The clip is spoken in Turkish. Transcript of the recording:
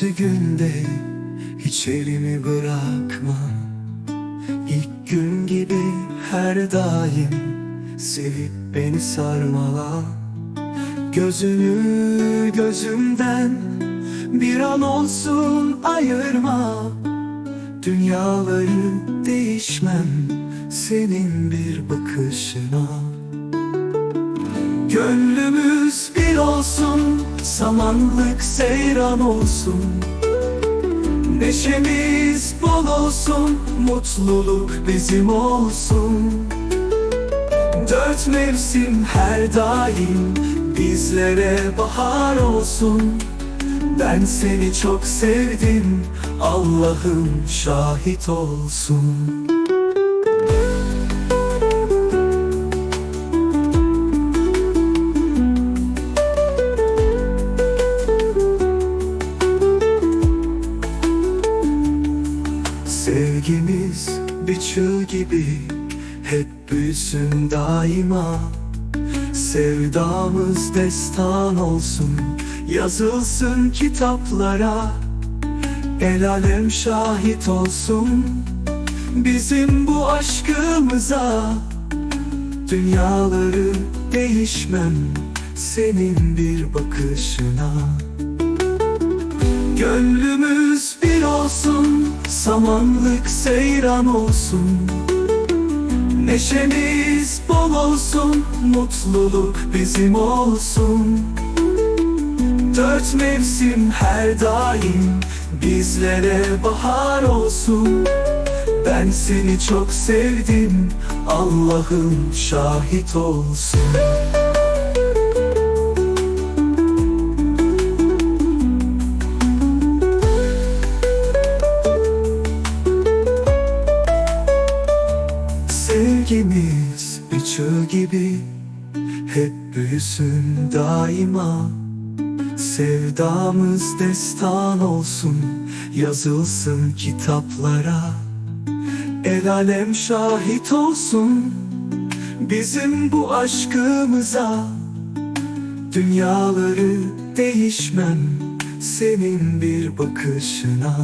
acı günde hiç elimi bırakma. İlk gün gibi her daim sevip beni sarmala. Gözünü gözümden bir an olsun ayırma. Dünyaları değişmem senin bir bakışına. Gönlümüz bir olsun Samanlık seyran olsun Neşemiz bol olsun Mutluluk bizim olsun. Dört mevsim her daim Bizlere bahar olsun. Ben seni çok sevdim Allah'ım şahit olsun Sevgimiz bir çığ gibi hep büyüsün daima. Sevdamız destan olsun yazılsın kitaplara. El alem şahit olsun bizim bu aşkımıza. Dünyaları değişmem senin bir bakışına. Olsun Samanlık seyran olsun Neşemiz bol olsun Mutluluk bizim olsun. Dört mevsim her daim Bizlere bahar olsun. Ben seni çok sevdim Allah'ım şahit olsun Sevgimiz bir çığ gibi. Hep büyüsün daima. Sevdamız destan olsun Yazılsın kitaplara. El alem şahit olsun Bizim bu aşkımıza. Dünyaları değişmem Senin bir bakışına